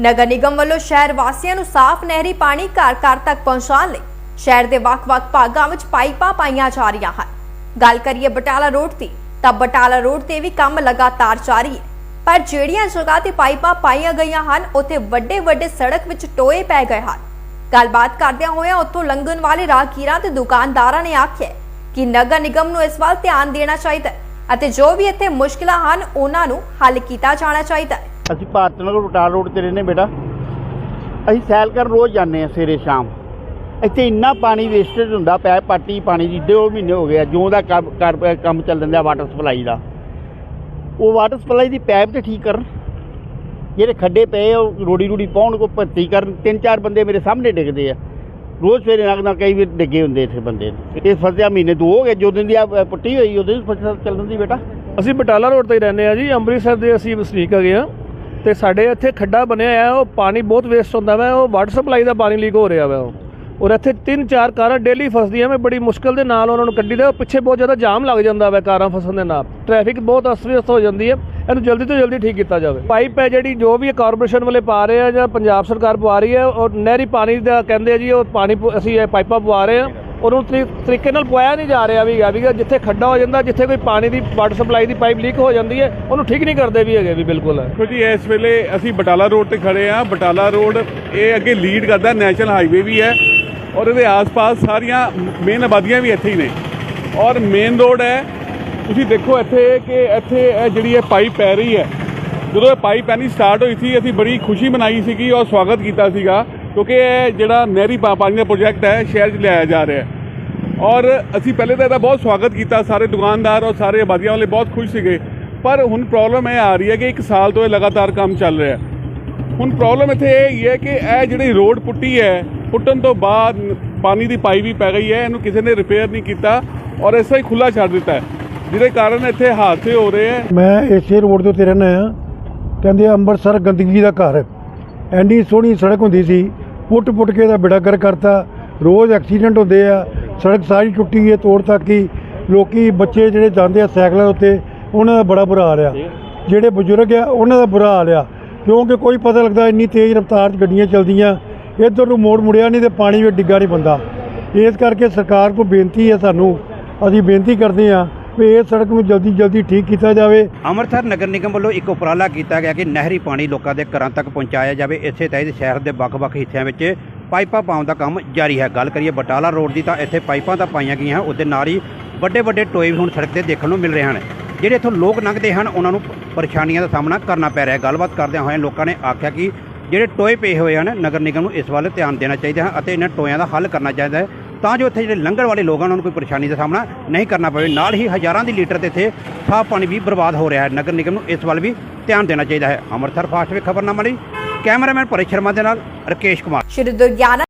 ਨਗਰ ਨਿਗਮ ਵੱਲੋਂ ਸ਼ਹਿਰ ਵਾਸੀਆਂ ਨੂੰ ਸਾਫ਼ ਨਹਿਰੀ ਪਾਣੀ ਘਰ ਘਰ ਤੱਕ ਪਹੁੰਚਾਉਣ ਲਈ ਸ਼ਹਿਰ ਦੇ ਵੱਖ-ਵੱਖ ਭਾਗਾਂ ਵਿੱਚ ਪਾਈਪਾਂ ਪਾਈਆਂ ਜਾ ਰਹੀਆਂ ਹਨ। ਗੱਲ ਕਰੀਏ ਬਟਾਲਾ ਰੋਡ ਦੀ, ਤਾਂ ਬਟਾਲਾ ਰੋਡ ਤੇ ਵੀ ਕੰਮ ਲਗਾਤਾਰ ਜਾਰੀ ਹੈ। ਪਰ ਜਿਹੜੀਆਂ ਜਗ੍ਹਾ ਤੇ ਪਾਈਪਾਂ ਪਾਈਆਂ ਗਈਆਂ ਹਨ, ਉੱਥੇ ਵੱਡੇ-ਵੱਡੇ ਸੜਕ ਵਿੱਚ ਟੋਏ ਪੈ ਗਏ ਹਨ। ਗੱਲਬਾਤ ਕਰਦਿਆਂ ਹੋਇਆਂ ਉੱਥੋਂ ਲੰਘਣ ਵਾਲੇ ਰਾਹਗੀਰਾਂ ਤੇ ਦੁਕਾਨਦਾਰਾਂ ਨੇ ਆਖਿਆ ਕਿ ਨਗਰ ਨਿਗਮ ਨੂੰ ਇਸ ਵੱਲ ਧਿਆਨ ਦੇਣਾ ਚਾਹੀਦਾ ਹੈ ਅਤੇ ਜੋ ਵੀ ਇੱਥੇ ਮੁਸ਼ਕਲਾਂ ਹਨ, ਉਹਨਾਂ ਨੂੰ ਹੱਲ ਕੀਤਾ ਜਾਣਾ ਚਾਹੀਦਾ ਹੈ। ਅਸੀਂ ਭਾਰਤ ਨਗਰ ਬਟਾਲਾ ਰੋਡ ਤੇ ਰਹਿੰਦੇ ਬੇਟਾ। ਅਸੀਂ ਸੈਲ ਕਰਨ ਰੋਜ਼ ਜਾਂਦੇ ਆ ਸਵੇਰੇ ਸ਼ਾਮ। ਇੱਥੇ ਇੰਨਾ ਪਾਣੀ ਵੇਸਟੇਜ ਹੁੰਦਾ ਪਿਆ ਪਾਟੀ ਪਾਣੀ ਦੀ ਦੋ ਮਹੀਨੇ ਹੋ ਗਏ ਜਿਉਂ ਦਾ ਕੰਮ ਕਰ- ਕੰਮ ਚੱਲ ਜਾਂਦਾ ਵਾਟਰ ਸਪਲਾਈ ਦਾ। ਉਹ ਵਾਟਰ ਸਪਲਾਈ ਦੀ ਪਾਈਪ ਤੇ ਠੀਕ ਕਰਨ। ਜਿਹੜੇ ਖੱਡੇ ਪਏ ਆ, ਉਹ ਰੋੜੀ ਰੋੜੀ ਪਾਉਣ ਕੋ ਭਰਤੀ ਕਰਨ। ਤਿੰਨ ਚਾਰ ਬੰਦੇ ਮੇਰੇ ਸਾਹਮਣੇ ਡਿੱਗਦੇ ਆ। ਰੋਜ਼ ਸਵੇਰੇ ਨਾ ਨਾ ਕਈ ਵੀ ਡਿੱਗੇ ਹੁੰਦੇ ਇੱਥੇ ਬੰਦੇ ਇਹ ਫਸਿਆ ਮਹੀਨੇ ਦੋ ਹੋ ਗਏ ਜਦੋਂ ਦੀ ਆ ਪੁੱਟੀ ਹੋਈ ਉਦੋਂ ਦੀ ਫਸਲ ਚੱਲਣ ਦੀ ਬੇਟਾ। ਅਸੀਂ ਬਟਾਲਾ ਰੋਡ ਤੇ ਰਹਿੰਦੇ ਆ ਜੀ ਅੰਮ੍ਰਿਤਸਰ ਦੇ ਅਸੀਂ ਵਸਨੀਕ ਹੈਗੇ ਆ ਤੇ ਸਾਡੇ ਇੱਥੇ ਖੱਡਾ ਬਣਿਆ ਆ ਉਹ ਪਾਣੀ ਬਹੁਤ ਵੇਸਟ ਹੁੰਦਾ ਵਾ, ਉਹ ਵਾਟਰ ਸਪਲਾਈ ਦਾ ਪਾਣੀ ਲੀਕ ਹੋ ਰਿਹਾ ਵਾ ਉਹ। ਔਰ ਇੱਥੇ ਤਿੰਨ ਚਾਰ ਕਾਰਾਂ ਡੇਲੀ ਫਸਦੀਆਂ ਮੈਂ ਬੜੀ ਮੁਸ਼ਕਲ ਦੇ ਨਾਲ ਉਹਨਾਂ ਨੂੰ ਕੱਢੀਦਾ ਉਹ ਪਿੱਛੇ ਬਹੁਤ ਜ਼ਿਆਦਾ ਜਾਮ ਲੱਗ ਜਾਂਦਾ ਵਾ ਕਾਰਾਂ ਫਸਣ ਦੇ ਨਾਲ। ਟ੍ਰੈਫਿਕ ਬਹੁਤ ਅਸਤ-ਵਿਅਸਤ ਹੋ ਜਾਂਦੀ ਹੈ, ਇਹਨੂੰ ਜਲਦੀ ਤੋਂ ਜਲਦੀ ਠੀਕ ਕੀਤਾ ਜਾਵੇ। ਪਾਈਪ ਹੈ ਜਿਹੜੀ, ਜੋ ਵੀ ਕਾਰਪੋਰੇਸ਼ਨ ਵਾਲੇ ਪਾ ਰਹੇ ਆ ਜਾਂ ਪੰਜਾਬ ਸਰਕਾਰ ਪਵਾ ਰਹੀ ਹੈ ਔਰ ਨਹਿਰੀ ਪਾਣੀ ਦਾ ਕਹਿੰਦੇ ਆ ਜੀ, ਉਹ ਪਾਣੀ ਪ- ਅਸੀਂ ਇਹ ਪਾਈਪਾਂ ਪਵਾ ਰਹੇ ਆ। ਉਹਨੂੰ ਤਰੀ- ਤਰੀਕੇ ਨਾਲ ਪਵਾਇਆ ਨਹੀਂ ਜਾ ਰਿਹਾ ਵੀਗਾ ਵੀ ਜਿੱਥੇ ਖੱਡਾ ਹੋ ਜਾਂਦਾ, ਜਿੱਥੇ ਕੋਈ ਪਾਣੀ ਦੀ ਵਾਟਰ ਸਪਲਾਈ ਦੀ ਪਾਈਪ ਲੀਕ ਹੋ ਜਾਂਦੀ ਹੈ, ਉਹਨੂੰ ਠੀਕ ਨਹੀਂ ਕਰਦੇ ਵੀ ਹੈਗੇ ਵੀ ਬਿਲਕੁਲ। ਦੇਖੋ ਜੀ, ਇਸ ਵੇਲੇ ਅਸੀਂ ਬਟਾਲਾ ਰੋਡ ਤੇ ਖੜੇ ਆ ਬਟਾਲਾ ਰੋਡ, ਇਹ ਅੱਗੇ ਲੀਡ ਕਰਦਾ ਨੈਸ਼ਨਲ ਹਾਈਵੇ ਵੀ ਹੈ ਔਰ ਇਹਦੇ ਆਸ-ਪਾਸ ਸਾਰੀਆਂ ਮੇਨ ਆਬਾਦੀਆਂ ਵੀ ਇੱਥੇ ਹੀ ਨੇ। ਔਰ ਮੇਨ ਰੋਡ ਹੈ, ਤੁਸੀਂ ਦੇਖੋ ਇੱਥੇ ਕਿ ਇੱਥੇ ਜਿਹੜੀ ਇਹ ਪਾਈਪ ਪੈ ਰਹੀ ਹੈ। ਜਦੋਂ ਇਹ ਪਾਈਪ ਪੈਣੀ ਸਟਾਰਟ ਹੋਈ ਸੀ, ਅਸੀਂ ਬੜੀ ਖੁਸ਼ੀ ਮਨਾਈ ਸੀਗੀ ਔਰ ਸਵਾਗਤ ਕੀਤਾ ਸੀਗਾ। ਕਿਉਂਕਿ ਇਹ ਜਿਹੜਾ ਨਹਿਰੀ ਪਾਣੀ ਦਾ ਪ੍ਰੋਜੈਕਟ ਹੈ, ਸ਼ਹਿਰ 'ਚ ਲਿਆਇਆ ਜਾ ਰਿਹਾ ਹੈ। ਔਰ ਅਸੀਂ ਪਹਿਲੇ ਤਾਂ ਇਹਦਾ ਬਹੁਤ ਸਵਾਗਤ ਕੀਤਾ, ਸਾਰੇ ਦੁਕਾਨਦਾਰ ਔਰ ਸਾਰੇ ਆਬਾਦੀਆਂ ਵਾਲੇ ਬਹੁਤ ਖੁਸ਼ ਸੀਗੇ। ਪਰ ਹੁਣ ਪ੍ਰੋਬਲਮ ਇਹ ਆ ਰਹੀ ਹੈ ਕਿ ਇੱਕ ਸਾਲ ਤੋਂ ਇਹ ਲਗਾਤਾਰ ਕੰਮ ਚੱਲ ਰਿਹਾ ਹੈ। ਹੁਣ ਪ੍ਰੋਬਲਮ ਇੱਥੇ ਇਹ ਹੈ ਕਿ ਇਹ ਜਿਹੜੀ ਰੋਡ ਪੁੱਟੀ ਹੈ, ਪੁੱਟਣ ਤੋਂ ਬਾਅਦ ਪਾਣੀ ਦੀ ਪਾਈਪ ਵੀ ਪੈ ਗਈ ਹੈ, ਇਹਨੂੰ ਕਿਸੇ ਨੇ ਰਿਪੇਅਰ ਨਹੀਂ ਕੀਤਾ ਔਰ ਐਸਾ ਹੀ ਖੁੱਲਾ ਛੱਡ ਦਿੱਤਾ ਹੈ। ਜਿਹਦੇ ਕਾਰਨ ਇੱਥੇ ਹਾਦਸੇ ਹੋ ਰਹੇ ਹੈ। ਮੈਂ ਇਸੇ ਰੋਡ ਦੇ ਉੱਤੇ ਰਹਿੰਦਾ ਆ ਕਹਿੰਦੇ ਅੰਮ੍ਰਿਤਸਰ ਗੰਦਗੀ ਦਾ ਘਰ ਹੈ। ਐਨੀ ਸੋਹਣੀ ਸੜਕ ਹੁੰਦੀ ਸੀ ਪੁੱਟ ਪੁੱਟ ਕੇ ਇਹਦਾ ਬਿੜਾਗਰ ਕਰਤਾ। ਰੋਜ਼ ਐਕਸੀਡੈਂਟ ਹੁੰਦੇ ਆ, ਸੜਕ ਸਾਰੀ ਟੁੱਟੀ ਹੈ, ਤੋੜ ਤੱਕ ਹੀ। ਲੋਕੀ ਬੱਚੇ ਜਿਹੜੇ ਜਾਂਦੇ ਆ ਸਾਈਕਲਾਂ ਉੱਤੇ, ਉਹਨਾਂ ਦਾ ਬੜਾ ਬੁਰਾ ਹਾਲ ਆ। ਜਿਹੜੇ ਬਜ਼ੁਰਗ ਆ, ਉਹਨਾਂ ਦਾ ਬੁਰਾ ਹਾਲ ਆ। ਕਿਉਂਕਿ ਕੋਈ ਪਤਾ ਲੱਗਦਾ ਇੰਨੀ ਤੇਜ਼ ਰਫ਼ਤਾਰ 'ਚ ਗੱਡੀਆਂ ਚੱਲਦੀਆਂ, ਇੱਧਰ ਨੂੰ ਮੋੜ ਮੁੜਿਆ ਨਹੀਂ ਤੇ ਪਾਣੀ ਵਿੱਚ ਡਿੱਗਾ ਨਹੀਂ ਬੰਦਾ। ਇਸ ਕਰਕੇ ਸਰਕਾਰ ਕੋਲ ਬੇਨਤੀ ਹੈ ਸਾਨੂੰ, ਅਸੀਂ ਬੇਨਤੀ ਕਰਦੇ ਹਾਂ ਵੀ ਸੜਕ ਨੂੰ ਜਲਦੀ ਜਲਦੀ ਠੀਕ ਕੀਤਾ ਜਾਵੇ। ਅੰਮ੍ਰਿਤਸਰ ਨਗਰ ਨਿਗਮ ਵੱਲੋਂ ਇੱਕ ਉਪਰਾਲਾ ਕੀਤਾ ਗਿਆ ਕਿ ਨਹਿਰੀ ਪਾਣੀ ਲੋਕਾਂ ਦੇ ਘਰਾਂ ਤੱਕ ਪਹੁੰਚਾਇਆ ਜਾਵੇ। ਇਸੇ ਤਹਿਤ ਸ਼ਹਿਰ ਦੇ ਵੱਖ-ਵੱਖ ਹਿੱਸਿਆਂ ਵਿੱਚ ਪਾਈਪਾਂ ਪਾਉਣ ਦਾ ਕੰਮ ਜਾਰੀ ਹੈ। ਗੱਲ ਕਰੀਏ ਬਟਾਲਾ ਰੋਡ ਦੀ ਤਾਂ ਇੱਥੇ ਪਾਈਪਾਂ ਤਾਂ ਪਾਈਆਂ ਗਈਆਂ ਉਹਦੇ ਨਾਲ ਹੀ ਵੱਡੇ ਵੱਡੇ ਟੋਏ ਵੀ ਹੁਣ ਸੜਕ ਤੇ ਦੇਖਣ ਨੂੰ ਮਿਲ ਰਹੇ ਹਨ। ਜਿਹੜੇ ਇੱਥੋਂ ਲੋਕ ਲੰਘਦੇ ਹਨ, ਉਹਨਾਂ ਨੂੰ ਪਰੇਸ਼ਾਨੀਆਂ ਦਾ ਸਾਹਮਣਾ ਕਰਨਾ ਪੈ ਰਿਹਾ ਗੱਲਬਾਤ ਕਰਦਿਆਂ ਹੋਇਆਂ ਲੋਕਾਂ ਨੇ ਆਖਿਆ ਕਿ ਜਿਹੜੇ ਟੋਏ ਪਏ ਹੋਏ ਹਨ, ਨਗਰ ਨਿਗਮ ਨੂੰ ਇਸ ਵੱਲ ਧਿਆਨ ਦੇਣਾ ਚਾਹੀਦਾ ਹੈ ਅਤੇ ਇਹਨਾਂ ਟੋਇਆਂ ਦਾ ਹੱਲ ਕਰਨਾ ਚਾਹੀਦਾ ਹੈ। ਤਾਂ ਜੋ ਇੱਥੇ ਜਿਹੜੇ ਲੰਘਣ ਵਾਲੇ ਲੋਕ ਹਨ ਉਹਨਾਂ ਨੂੰ ਕੋਈ ਪਰੇਸ਼ਾਨੀ ਦਾ ਸਾਹਮਣਾ ਨਹੀਂ ਕਰਨਾ ਪਵੇ। ਨਾਲ ਹੀ ਹਜ਼ਾਰਾਂ ਦੀ ਲੀਟਰ ਤੇ ਇੱਥੇ ਸਾਫ਼ ਪਾਣੀ ਵੀ ਬਰਬਾਦ ਹੋ ਰਿਹਾ ਹੈ। ਨਗਰ ਨਿਗਮ ਨੂੰ ਇਸ ਵੱਲ ਵੀ ਧਿਆਨ ਦੇਣਾ ਚਾਹੀਦਾ ਹੈ। ਅੰਮ੍ਰਿਤਸਰ ਫਾਸਟ ਖਬਰਨਾਮਾ ਲਈ ਕੈਮਰਾਮੈਨ ਪਰੇ ਸ਼ਰਮਾ ਦੇ ਨਾਲ ਰਕੇਸ਼ ਕੁਮਾਰ। ਸ਼੍ਰੀ ਦੁਰਗਿਆਨਾ